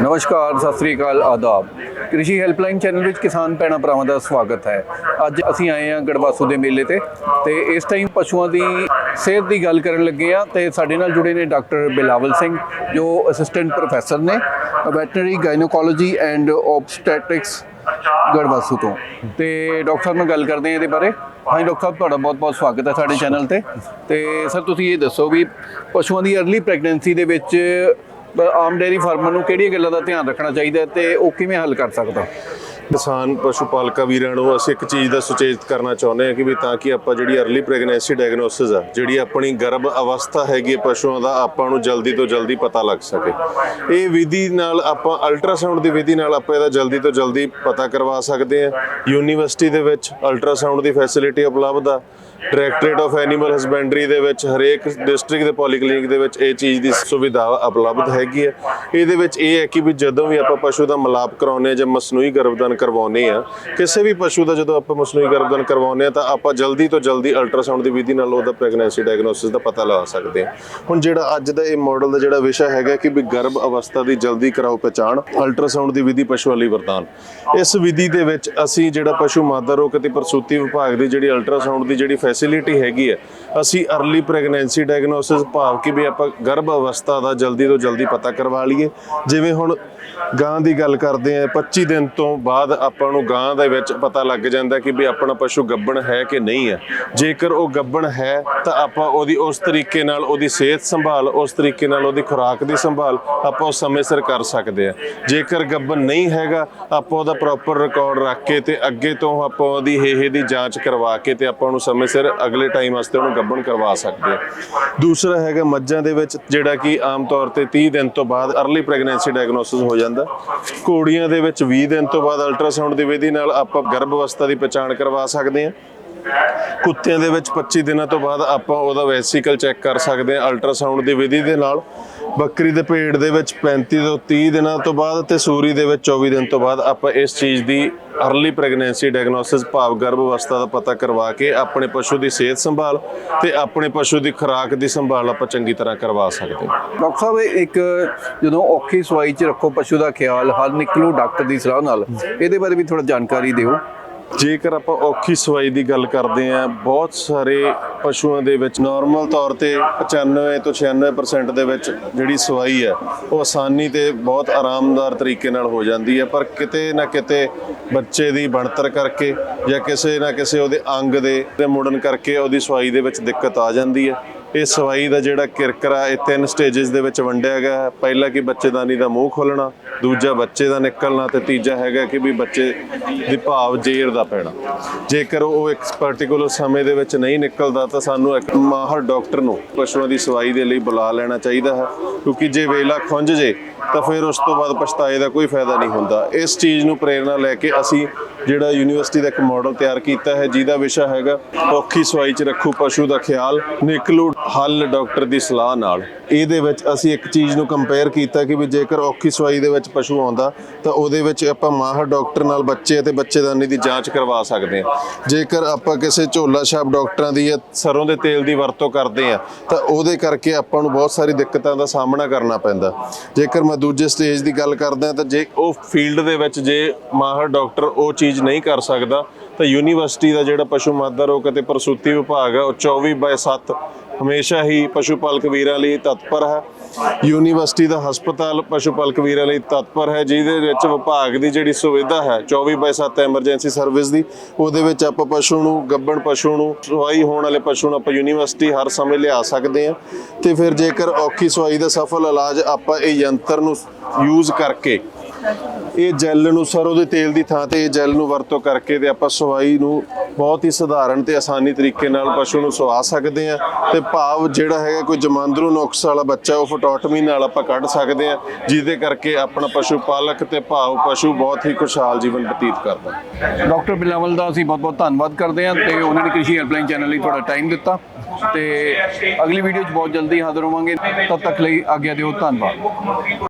ਨਮਸਕਾਰ, ਸਤਿ ਸ੍ਰੀ ਅਕਾਲ, ਆਦਾਬ। ਕ੍ਰਿਸ਼ੀ helpline channel ਵਿੱਚ ਕਿਸਾਨ ਭੈਣਾਂ ਭਰਾਵਾਂ ਦਾ ਸਵਾਗਤ ਹੈ। ਅੱਜ ਅਸੀਂ ਆਏ ਹਾਂ ਗੜਵਾਸੂ ਦੇ ਮੇਲੇ ਤੇ ਤੇ ਇਸ ਟਾਈਮ ਪਸ਼ੂਆਂ ਦੀ ਸਿਹਤ ਦੀ ਗੱਲ ਕਰਨ ਲੱਗੇ ਆ ਤੇ ਸਾਡੇ ਨਾਲ ਜੁੜੇ ਨੇ ਡਾਕਟਰ ਬਿਲਾਵਲ ਸਿੰਘ, ਜੋ ਅਸਿਸਟੈਂਟ ਪ੍ਰੋਫੈਸਰ ਨੇ veterinary gynaecology and obstetrics Gadvasu ਤੋਂ। ਤੇ ਡਾਕਟਰ ਸਾਹਿਬ ਨਾਲ ਗੱਲ ਕਰਦੇ ਹਾਂ ਇਹਦੇ ਬਾਰੇ। ਹਾਂਜੀ, ਡਾਕਟਰ ਸਾਹਿਬ, ਤੁਹਾਡਾ ਬਹੁਤ-ਬਹੁਤ ਸਵਾਗਤ ਹੈ ਸਾਡੇ ਚੈਨਲ ਤੇ। ਤੇ ਸਰ, ਤੁਸੀਂ ਇਹ ਦੱਸੋ ਵੀ ਪਸ਼ੂਆਂ ਦੀ अर्ਲੀ ਪ੍ਰੈਗਨੈਂਸੀ ਦੇ ਵਿੱਚ ਆਮ ਡੇਅਰੀ ਫਾਰਮਰ ਨੂੰ ਕਿਹੜੀਆਂ ਗੱਲਾਂ ਦਾ ਧਿਆਨ ਰੱਖਣਾ ਚਾਹੀਦਾ ਹੈ ਤੇ ਉਹ ਕਿਵੇਂ ਹੱਲ ਕਰ ਸਕਦਾ? ਕਿਸਾਨ ਪਸ਼ੂ ਪਾਲਕਾਂ ਵੀਰਾਂ ਨੂੰ ਅਸੀਂ ਇੱਕ ਚੀਜ਼ ਦਾ ਸੁਚੇਤ ਕਰਨਾ ਚਾਹੁੰਦੇ ਹਾਂ ਕਿ ਵੀ ਤਾਂ ਕਿ ਆਪਾਂ ਜਿਹੜੀ अर्ਲੀ ਪ੍ਰੈਗਨੈਂਸੀ ਡਾਇਗਨੋਸਿਸ ਆ, ਜਿਹੜੀ ਆਪਣੀ ਗਰਭ ਅਵਸਥਾ ਹੈਗੀ ਹੈ ਪਸ਼ੂਆਂ ਦਾ, ਆਪਾਂ ਨੂੰ ਜਲਦੀ ਤੋਂ ਜਲਦੀ ਪਤਾ ਲੱਗ ਸਕੇ। ਇਹ ਵਿਧੀ ਨਾਲ ਆਪਾਂ ਅਲਟਰਾਸਾਊਂਡ ਦੀ ਵਿਧੀ ਨਾਲ ਆਪਾਂ ਇਹਦਾ ਜਲਦੀ ਤੋਂ ਜਲਦੀ ਪਤਾ ਕਰਵਾ ਸਕਦੇ ਹਾਂ। ਯੂਨੀਵਰਸਿਟੀ ਦੇ ਵਿੱਚ ਅਲਟਰਾਸਾਊਂਡ ਦੀ ਫੈਸਿਲਿਟੀ ਉਪਲਬਧ ਆ। ਡਾਇਰੈਕਟਰੇਟ ਆਫ ਐਨੀਮਲ ਹਸਬੈਂਡਰੀ ਦੇ ਵਿੱਚ ਹਰੇਕ ਡਿਸਟ੍ਰਿਕਟ ਦੇ ਪੋਲੀਕਲੀਨਿਕ ਦੇ ਵਿੱਚ ਇਹ ਚੀਜ਼ ਦੀ ਸੁਵਿਧਾ ਉਪਲਬਧ ਹੈਗੀ ਹੈ ਇਹਦੇ ਵਿੱਚ ਇਹ ਹੈ ਕਿ ਵੀ ਜਦੋਂ ਵੀ ਆਪਾਂ ਪਸ਼ੂ ਦਾ ਮਲਾਪ ਕਰਾਉਂਦੇ ਆ ਜਾਂ ਮਸਨੂਈ ਗਰਭਦਾਨ ਕਰਵਾਉਂਦੇ ਆ ਕਿਸੇ ਵੀ ਪਸ਼ੂ ਦਾ ਜਦੋਂ ਆਪਾਂ ਮਸਨੂਈ ਗਰਭਦਾਨ ਕਰਵਾਉਂਦੇ ਆ ਤਾਂ ਆਪਾਂ ਜਲਦੀ ਤੋਂ ਜਲਦੀ ਅਲਟਰਾਸਾਊਂਡ ਦੀ ਵਿਧੀ ਨਾਲ ਉਹਦਾ ਪ੍ਰੈਗਨੈਂਸੀ ਡਾਇਗਨੋਸਿਸ ਦਾ ਪਤਾ ਲਗਾ ਸਕਦੇ ਹਾਂ। ਹੁਣ ਜਿਹੜਾ ਅੱਜ ਦਾ ਇਹ ਮਾਡਲ ਦਾ ਜਿਹੜਾ ਵਿਸ਼ਾ ਹੈਗਾ ਕਿ ਵੀ ਗਰਭ ਅਵਸਥਾ ਦੀ ਜਲਦੀ ਕਰਾਓ ਪਛਾਣ ਅਲਟਰਾਸਾਊਂਡ ਦੀ ਵਿਧੀ ਪਸ਼ੂਆਂ ਲਈ ਵਰਦਾਨ। ਇਸ ਵਿਧੀ ਦੇ ਵਿੱਚ ਅਸੀਂ ਜਿਹੜਾ ਪਸ਼ੂ ਮਾਦਾ ਰੋਗ ਅਤੇ ਪ੍ਰਸੂਤੀ ਵਿਭਾਗ ਦੀ ਜਿਹੜੀ ਅਲਟਰਾਸਾਊਂਡ ਦੀ ਜਿਹੜੀ ਫੈਸਿਲਿਟੀ ਹੈਗੀ ਹੈ, ਅਸੀਂ अर्ਲੀ ਪ੍ਰੈਗਨੈਂਸੀ ਡਾਇਗਨੋਸਿਸ ਭਾਵ ਕਿ ਵੀ ਆਪਾਂ ਗਰਭ ਅਵਸਥਾ ਦਾ ਜਲਦੀ ਤੋਂ ਜਲਦੀ ਪਤਾ ਕਰਵਾ ਲਈਏ। ਜਿਵੇਂ ਹੁਣ ਗਾਂ ਦੀ ਗੱਲ ਕਰਦੇ ਆ 25 ਦਿਨ ਤੋਂ ਬਾਅਦ ਆਪਾਂ ਨੂੰ ਗਾਂ ਦੇ ਵਿੱਚ ਪਤਾ ਲੱਗ ਜਾਂਦਾ ਕਿ ਵੀ ਆਪਣਾ ਪਸ਼ੂ ਗੱਬਣ ਹੈ ਕਿ ਨਹੀਂ ਹੈ। ਜੇਕਰ ਉਹ ਗੱਬਣ ਹੈ, ਤਾਂ ਆਪਾਂ ਉਹਦੀ ਉਸ ਤਰੀਕੇ ਨਾਲ ਉਹਦੀ ਸਿਹਤ ਸੰਭਾਲ, ਉਸ ਤਰੀਕੇ ਨਾਲ ਉਹਦੀ ਖੁਰਾਕ ਦੀ ਸੰਭਾਲ ਆਪਾਂ ਉਹ ਸਮੇਂ ਸਿਰ ਕਰ ਸਕਦੇ ਆ ਜੇਕਰ ਗੱਬਣ ਨਹੀਂ ਹੈਗਾ, ਆਪਾਂ ਉਹਦਾ ਪ੍ਰੋਪਰ ਰਿਕਾਰਡ ਰੱਖ ਕੇ ਤੇ ਅੱਗੇ ਤੋਂ ਆਪਾਂ ਉਹਦੀ ਹੇਹੇ ਦੀ ਜਾਂਚ ਕਰਵਾ ਕੇ ਤੇ ਆਪਾਂ ਉਹਨੂੰ ਸਮੇਂ ਸਿਰ ਅਗਲੇ ਟਾਈਮ ਵਾਸਤੇ ਉਹਨੂੰ ਗੱਬਣ ਕਰਵਾ ਸਕਦੇ ਆ ਦੂਸਰਾ ਹੈਗਾ ਮੱਝਾਂ ਦੇ ਵਿੱਚ, ਜਿਹੜਾ ਕਿ ਆਮ ਤੌਰ ਤੇ 30 ਦਿਨ ਤੋਂ ਬਾਅਦ अर्ਲੀ ਪ੍ਰੈਗਨੈਂਸੀ ਡਾਇਗਨੋਸਿਸ ਹੋ ਜਾਂਦਾ। ਘੋੜੀਆਂ ਦੇ ਵਿੱਚ 20 ਦਿਨ ਤੋਂ ਬਾਅਦ ਅਲਟਰਾਸਾਊਂਡ ਦੀ ਵਿਧੀ ਨਾਲ ਆਪਾਂ ਗਰਭ ਅਵਸਥਾ ਦੀ ਪਛਾਣ ਕਰਵਾ ਸਕਦੇ ਹਾਂ। ਕੁੱਤਿਆਂ ਦੇ ਵਿੱਚ 25 ਦਿਨਾਂ ਤੋਂ ਬਾਅਦ ਆਪਾਂ ਉਹਦਾ ਵੈਸੀਕਲ ਚੈੱਕ ਕਰ ਸਕਦੇ ਹਾਂ ਅਲਟਰਾਸਾਊਂਡ ਦੀ ਵਿਧੀ ਦੇ ਨਾਲ। ਬੱਕਰੀ ਦੇ ਪੇਟ ਦੇ ਵਿੱਚ 35 ਤੋਂ 30 ਦਿਨਾਂ ਤੋਂ ਬਾਅਦ ਤੇ ਸੂਰੀ ਦੇ ਵਿੱਚ 24 ਦਿਨ ਤੋਂ ਬਾਅਦ ਆਪਾਂ ਇਸ ਚੀਜ਼ ਦੀ ਅਰਲੀ ਪ੍ਰੈਗਨੈਂਸੀ ਡਾਇਗਨੋਸਿਸ ਭਾਵ ਗਰਭ ਅਵਸਥਾ ਦਾ ਪਤਾ ਕਰਵਾ ਕੇ ਆਪਣੇ ਪਸ਼ੂ ਦੀ ਸਿਹਤ ਸੰਭਾਲ ਤੇ ਆਪਣੇ ਪਸ਼ੂ ਦੀ ਖੁਰਾਕ ਦੀ ਸੰਭਾਲ ਆਪਾਂ ਚੰਗੀ ਤਰ੍ਹਾਂ ਕਰਵਾ ਸਕਦੇ ਹਾਂ। ਡਾਕਟਰ ਸਾਹਿਬ ਇੱਕ ਜਦੋਂ ਔਖੀ ਸਵਾਈ 'ਚ ਰੱਖੋ ਪਸ਼ੂ ਦਾ ਖਿਆਲ, ਹਰ ਨਿਕਲੋ ਡਾਕਟਰ ਦੀ ਸਲਾਹ ਨਾਲ। ਇਹਦੇ ਬਾਰੇ ਵੀ ਥੋੜਾ ਜਾਣਕਾਰੀ ਦਿਓ। ਜੇਕਰ ਆਪਾਂ ਔਖੀ ਸਵਾਈ ਦੀ ਗੱਲ ਕਰਦੇ ਆਂ ਬਹੁਤ ਸਾਰੇ ਪਸ਼ੂਆਂ ਦੇ ਵਿੱਚ ਨਾਰਮਲ ਤੌਰ ਤੇ 95 ਤੋਂ 96% ਦੇ ਵਿੱਚ ਜਿਹੜੀ ਸਵਾਈ ਹੈ, ਉਹ ਆਸਾਨੀ ਤੇ ਬਹੁਤ ਆਰਾਮਦਾਰ ਤਰੀਕੇ ਨਾਲ ਹੋ ਜਾਂਦੀ ਹੈ। ਪਰ ਕਿਤੇ ਨਾ ਕਿਤੇ ਬੱਚੇ ਦੀ ਬਣਤਰ ਕਰਕੇ ਜਾਂ ਕਿਸੇ ਨਾ ਕਿਸੇ ਉਹਦੇ ਅੰਗ ਦੇ ਤੇ ਮੁੜਨ ਕਰਕੇ ਉਹਦੀ ਸਵਾਈ ਦੇ ਵਿੱਚ ਦਿੱਕਤ ਆ ਜਾਂਦੀ ਹੈ। ਇਹ ਸਵਾਈ ਦਾ ਜਿਹੜਾ ਕਿਰਕਰਾ ਇਹ ਤਿੰਨ ਸਟੇजेस ਦੇ ਵਿੱਚ ਵੰਡਿਆ ਗਿਆ ਹੈ। ਪਹਿਲਾ ਕਿ ਬੱਚੇਦਾਨੀ ਦਾ ਮੂੰਹ ਖੋਲਣਾ ਦੂਜਾ ਬੱਚੇ ਦਾ ਨਿਕਲਣਾ ਤੇ ਤੀਜਾ ਹੈਗਾ ਕਿ ਵੀ ਬੱਚੇ ਦੀ ਭਾਵ ਜੇਰ ਦਾ ਪੈਣਾ। ਜੇਕਰ ਉਹ ਇੱਕ ਪਾਰਟਿਕੂਲਰ ਸਮੇਂ ਦੇ ਵਿੱਚ ਨਹੀਂ ਨਿਕਲਦਾ ਤਾਂ ਸਾਨੂੰ ਇੱਕ ਮਾਹਰ ਡਾਕਟਰ ਨੂੰ ਪਸ਼ੂਆਂ ਦੀ ਸਵਾਈ ਦੇ ਲਈ ਬੁਲਾ ਲੈਣਾ ਚਾਹੀਦਾ ਹੈ, ਕਿਉਂਕਿ ਜੇ ਵੇਲਾ ਖੁੰਝ ਜੇ ਤਾਂ ਫਿਰ ਉਸ ਤੋਂ ਬਾਅਦ ਪਛਤਾਏ ਦਾ ਕੋਈ ਫਾਇਦਾ ਨਹੀਂ ਹੁੰਦਾ। ਇਸ ਚੀਜ਼ ਨੂੰ ਪ੍ਰੇਰਣਾ ਲੈ ਕੇ ਅਸੀਂ ਜਿਹੜਾ ਯੂਨੀਵਰਸਿਟੀ ਦਾ ਇੱਕ ਮਾਡਲ ਤਿਆਰ ਕੀਤਾ ਹੈ, ਜਿਹਦਾ ਵਿਸ਼ਾ ਹੈਗਾ ਔਖੀ ਸਵਾਈ 'ਚ ਰੱਖੂ, ਪਸ਼ੂ ਦਾ ਖਿਆਲ, ਨਿਕਲੂ, ਹੱਲ ਡਾਕਟਰ ਦੀ ਸਲਾਹ ਨਾਲ। ਇਹਦੇ ਵਿੱਚ ਅਸੀਂ ਇੱਕ ਚੀਜ਼ ਨੂੰ ਕੰਪੇਅਰ ਕੀਤਾ ਕਿ ਵੀ ਜੇਕਰ ਔਖੀ ਸਵਾਈ ਦੇ ਵਿੱਚ ਪਸ਼ੂ ਆਉਂਦਾ, ਤਾਂ ਉਹਦੇ ਵਿੱਚ ਆਪਾਂ ਮਾਹਰ ਡਾਕਟਰ ਨਾਲ ਬੱਚੇ ਅਤੇ ਬੱਚੇਦਾਨੀ ਦੀ ਜਾਂਚ ਕਰਵਾ ਸਕਦੇ ਹਾਂ। ਜੇਕਰ ਆਪਾਂ ਕਿਸੇ ਝੋਲਾ ਛਾਪ ਡਾਕਟਰਾਂ ਦੀ ਜਾਂ ਸਰੋਂ ਦੇ ਤੇਲ ਦੀ ਵਰਤੋਂ ਕਰਦੇ ਆ ਤਾਂ ਉਹਦੇ ਕਰਕੇ ਆਪਾਂ ਨੂੰ ਬਹੁਤ ਸਾਰੀ ਦਿੱਕਤਾਂ ਦਾ ਸਾਹਮਣਾ ਕਰਨਾ ਪੈਂਦਾ। ਜੇਕਰ ਦੂਜੇ ਸਟੇਜ ਦੀ ਗੱਲ ਕਰਦਾ ਤਾਂ ਜੇ ਉਹ ਫੀਲਡ ਦੇ ਵਿੱਚ ਜੇ ਮਾਹਰ ਡਾਕਟਰ ਉਹ ਚੀਜ਼ ਨਹੀਂ ਕਰ ਸਕਦਾ ਤਾਂ ਯੂਨੀਵਰਸਿਟੀ ਦਾ ਜਿਹੜਾ ਪਸ਼ੂ ਮਾਦਰ ਰੋਗ ਅਤੇ ਪ੍ਰਸੂਤੀ ਵਿਭਾਗ ਹੈ ਉਹ 24/7 ਹਮੇਸ਼ਾ ਹੀ ਪਸ਼ੂ ਪਾਲਕ ਵੀਰਾਂ ਲਈ ਤਤਪਰ ਹੈ। ਯੂਨੀਵਰਸਿਟੀ ਦਾ ਹਸਪਤਾਲ ਪਸ਼ੂ ਪਾਲਕ ਵੀਰਾਂ ਲਈ ਤਤਪਰ ਹੈ, ਜਿਹਦੇ ਵਿੱਚ ਵਿਭਾਗ ਦੀ ਜਿਹੜੀ ਸੁਵਿਧਾ ਹੈ 24/7 ਐਮਰਜੈਂਸੀ ਸਰਵਿਸ ਦੀ, ਉਹਦੇ ਵਿੱਚ ਆਪਾਂ ਪਸ਼ੂ ਨੂੰ ਗੱਬਣ ਪਸ਼ੂ ਨੂੰ, ਸਵਾਈ ਹੋਣ ਵਾਲੇ ਪਸ਼ੂ ਨੂੰ ਆਪਾਂ ਯੂਨੀਵਰਸਿਟੀ ਹਰ ਸਮੇਂ ਲਿਆ ਸਕਦੇ ਹਾਂ। ਤੇ ਫਿਰ ਜੇਕਰ ਔਖੀ ਸਵਾਈ ਦਾ ਸਫਲ ਇਲਾਜ ਆਪਾਂ ਇਹ ਯੰਤਰ ਨੂੰ ਯੂਜ਼ ਕਰਕੇ, ਇਹ ਜੈਲ ਨੂੰ ਸਰੋਂ ਦੇ ਤੇਲ ਦੀ ਥਾਂ ਤੇ ਇਹ ਜੈਲ ਨੂੰ ਵਰਤੋਂ ਕਰਕੇ ਤੇ ਆਪਾਂ ਸਵਾਈ ਨੂੰ ਬਹੁਤ ਹੀ ਸਧਾਰਨ ਤੇ ਆਸਾਨੀ ਤਰੀਕੇ ਨਾਲ ਪਸ਼ੂ ਨੂੰ ਸਵਾ ਸਕਦੇ ਆ ਤੇ ਭਾਵ ਜਿਹੜਾ ਹੈਗਾ ਕੋਈ ਜਮਾਂਦਰੂ ਨੁਕਸ ਵਾਲਾ ਬੱਚਾ ਉਹ ਫਟੋਟਮੀ ਨਾਲ ਆਪਾਂ ਕੱਢ ਸਕਦੇ ਆ, ਜਿਹਦੇ ਕਰਕੇ ਆਪਣਾ ਪਸ਼ੂ ਪਾਲਕ ਤੇ ਭਾਵ ਪਸ਼ੂ ਬਹੁਤ ਹੀ ਖੁਸ਼ਹਾਲ ਜੀਵਨ ਬਤੀਤ ਕਰਦਾ। ਡਾਕਟਰ ਬਿਲਾਵਲ ਦਾ ਅਸੀਂ ਬਹੁਤ-ਬਹੁਤ ਧੰਨਵਾਦ ਕਰਦੇ ਹਾਂ ਤੇ ਉਹਨਾਂ ਨੇ ਕ੍ਰਿਸ਼ੀ ਹੈਲਪਲਾਈਨ ਚੈਨਲ ਲਈ ਤੁਹਾਡਾ ਟਾਈਮ ਦਿੱਤਾ ਤੇ ਅਗਲੀ ਵੀਡੀਓ 'ਚ ਬਹੁਤ ਜਲਦੀ ਹਾਜ਼ਰ ਹੋਵਾਂਗੇ। ਤਦ ਤੱਕ ਲਈ ਆਗਿਆ ਦਿਓ, ਧੰਨਵਾਦ।